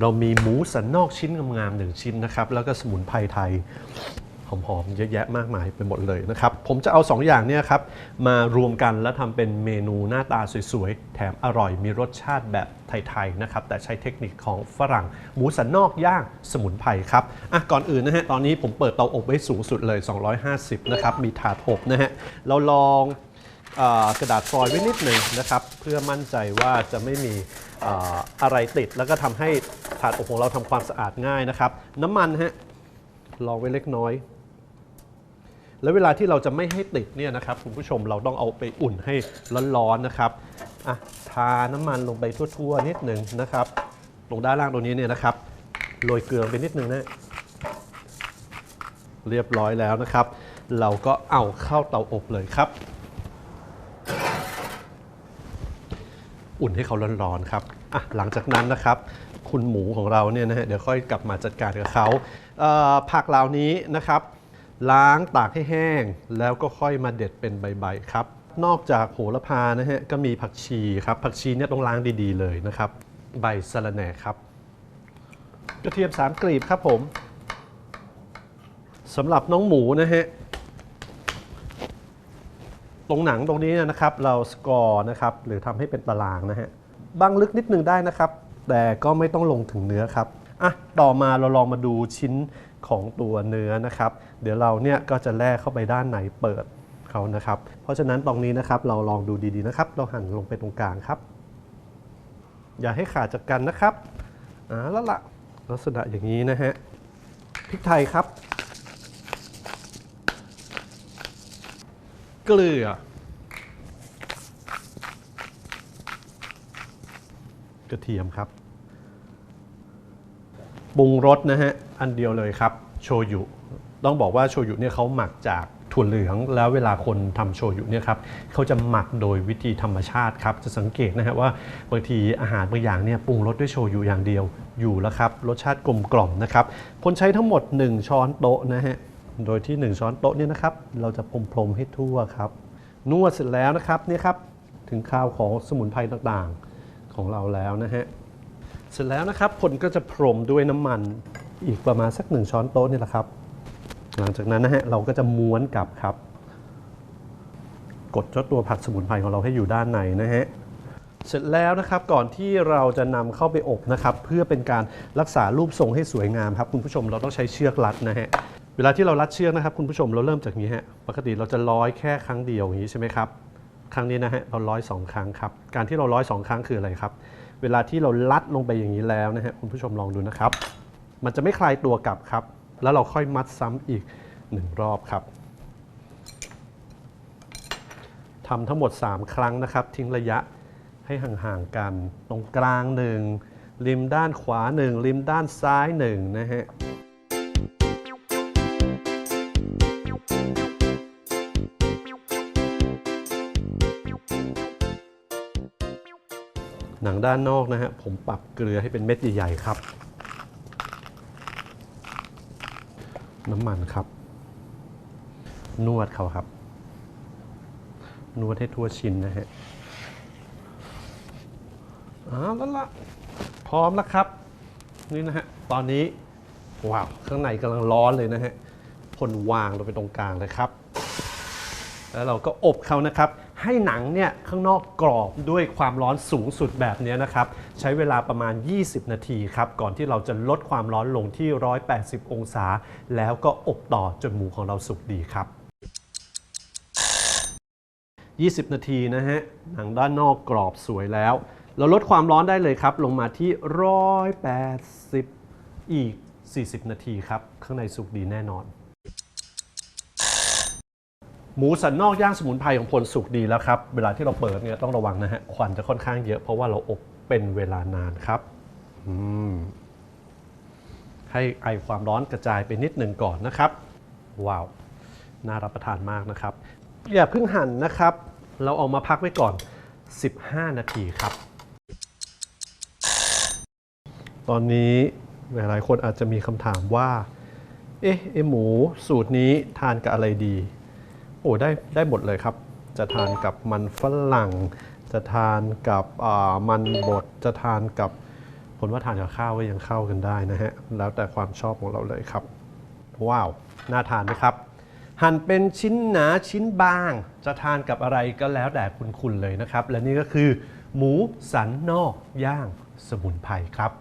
เรามีหมูสันนอกชิ้นงามๆหนึ่งชิ้นนะครับ แล้วก็สมุนไพรไทยหอมๆเยอะแยะมากมายไปหมดเลยนะครับ ผมจะเอา 2 อย่างเนี่ยครับ มารวมกันแล้วทำเป็นเมนูหน้าตาสวยๆ แถมอร่อยมีรสชาติแบบไทยๆนะครับ แต่ใช้เทคนิคของฝรั่ง หมูสันนอกย่างสมุนไพรครับอะก่อนอื่นนะฮะ ตอนนี้ผมเปิดเตาอบไว้สูงสุดเลย 250 นะครับ มีถาดอบนะฮะเราลอง กระดาษฟอยล์ไว้นิดหนึ่งนะครับ เพื่อมั่นใจว่าจะไม่มีอะไรติด แล้วก็ทำให้ถาดอบของเราทำความสะอาดง่ายนะครับ น้ำมันฮะลองไว้เล็กน้อย แล้วเวลาที่เราจะไม่ให้ติดเนี่ยนะครับคุณผู้ชมเราต้องเอาไปอุ่นให้ร้อนๆนะครับอะทาน้ำมันลงไปทั่วๆนิดหนึ่งนะครับตรงด้านล่างตรงนี้เนี่ยนะครับโรยเกลือไปนิดหนึ่งนะเรียบร้อยแล้วนะครับ เราก็เอาเข้าเตาอบเลยครับ อุ่นให้เขาร้อนๆครับอะหลังจากนั้นนะครับ คุณหมูของเราเนี่ยนะฮะเดี๋ยวค่อยกลับมาจัดการกับเขาเอ่อผักเหล่านี้นะครับ ล้างตากให้แห้ง แล้วก็ค่อยมาเด็ดเป็นใบๆครับ นอกจากโหระพานะฮะก็มีผักชีครับผักชีเนี่ยต้องล้างดีๆเลยนะครับ ใบสะระแหน่ครับกระเทียมสามกลีบครับผมสำหรับน้องหมูนะฮะ ตรงหนังตรงนี้นะครับเราสกอร์นะครับหรือทำให้เป็นตารางนะฮะบางลึกนิดนึงได้นะครับ แต่ก็ไม่ต้องลงถึงเนื้อครับอะต่อมาเราลองมาดูชิ้นของตัวเนื้อนะครับ เดี๋ยวเราเนี่ยก็จะแล่เข้าไปด้านในเปิดเขานะครับ เพราะฉะนั้นตรงนี้นะครับเราลองดูดีๆนะครับ เราหั่นลงไปตรงกลางครับ อย่าให้ขาดจากกันนะครับอ่าแล้วละลักษณะอย่างนี้นะฮะพริกไทยครับ เกลือ กระเทียมครับปรุงรสนะฮะ อันเดียวเลยครับ โชยุ ต้องบอกว่าโชยุเนี่ยเขาหมักจากถั่วเหลือง แล้วเวลาคนทำโชยุเนี่ยครับเขาจะหมักโดยวิธีธรรมชาติครับ จะสังเกตนะฮะว่าบางทีอาหารบางอย่างเนี่ยปรุงรสด้วยโชยุอย่างเดียวอยู่แล้วครับ รสชาติกลมกล่อมนะครับคนใช้ทั้งหมด 1 ช้อนโต๊ะนะฮะ โดยที่ 1 ช้อนโต๊ะเนี่ยนะครับ เราจะพรมๆให้ทั่วครับ นวดเสร็จแล้วนะครับเนี่ยครับถึงข้าวของสมุนไพรต่างๆของเราแล้วนะฮะเสร็จแล้วนะครับผลก็จะพรมด้วยน้ำมันอีกประมาณสักหนึ่งช้อนโต๊ะนี่แหละครับ หลังจากนั้นนะฮะเราก็จะม้วนกลับครับ กดเจ้าตัวผักสมุนไพรของเราให้อยู่ด้านในนะฮะเสร็จแล้วนะครับก่อนที่เราจะนำเข้าไปอบนะครับ เพื่อเป็นการรักษารูปทรงให้สวยงามครับ คุณผู้ชมเราต้องใช้เชือกรัดนะฮะ เวลาที่เรารัดเชือกนะครับคุณผู้ชมเราเริ่มจากนี้ฮะปกติเราจะร้อยแค่ครั้งเดียวอย่างนี้ใช่ไหมครับครั้งนี้นะฮะเราร้อยสองครั้งครับการที่เราร้อยสองครั้งคืออะไรครับ เวลาที่เราลัดลงไปอย่างนี้แล้วนะฮะคุณผู้ชมลองดูนะครับ มันจะไม่คลายตัวกลับครับ แล้วเราค่อยมัดซ้ำอีกหนึ่งรอบครับทำทั้งหมด 3 ครั้งนะครับ ทิ้งระยะให้ห่างๆกัน ตรงกลางหนึ่งริมด้านขวาหนึ่งริมด้านซ้ายหนึ่งนะฮะ หนังด้านนอกนะฮะผมปรับเกลือให้เป็นเม็ดใหญ่ๆครับ น้ำมันครับ นวดเขาครับ นวดให้ทั่วชิ้นนะฮะเอาแล้วละพร้อมแล้วครับ นี่นะฮะตอนนี้ว้าวข้างในกำลังร้อนเลยนะฮะพ่นวางลงไปตรงกลางเลยครับ แล้วเราก็อบเขานะครับ ให้หนังเนี่ยข้างนอกกรอบด้วยความร้อนสูงสุดแบบนี้นะครับใช้เวลาประมาณ 20 นาทีครับก่อนที่เราจะลดความร้อนลงที่ 180 องศา แล้วก็อบต่อจนหมูของเราสุกดีครับ20 นาทีนะฮะ หนังด้านนอกกรอบสวยแล้ว เราลดความร้อนได้เลยครับ ลงมาที่ 180 อีก 40 นาทีครับ ข้างในสุกดีแน่นอน หมูสันนอกย่างสมุนไพรของพลสุกดีแล้วครับ เวลาที่เราเปิดเนี่ยต้องระวังนะฮะควันจะค่อนข้างเยอะเพราะว่าเราอบเป็นเวลานานครับอืมให้ไอความร้อนกระจายไปนิดหนึ่งก่อนนะครับ ว้าว น่ารับประทานมากนะครับ อย่าเพิ่งหั่นนะครับ เราเอามาพักไว้ก่อน 15 นาทีครับ ตอนนี้หลายๆคนอาจจะมีคำถามว่า เอ๊ะไอหมูสูตรนี้ทานกับอะไรดี โอ้ได้ได้หมดเลยครับ จะทานกับมันฝรั่ง จะทานกับอ่ามันบดจะทานกับผมว่าทานกับข้าวก็ยังเข้ากันได้นะฮะ แล้วแต่ความชอบของเราเลยครับ ว้าว น่าทานไหมครับ หั่นเป็นชิ้นหนาชิ้นบาง จะทานกับอะไรก็แล้วแต่คุณคุณเลยนะครับ และนี่ก็คือ หมูสันนอกย่างสมุนไพรครับ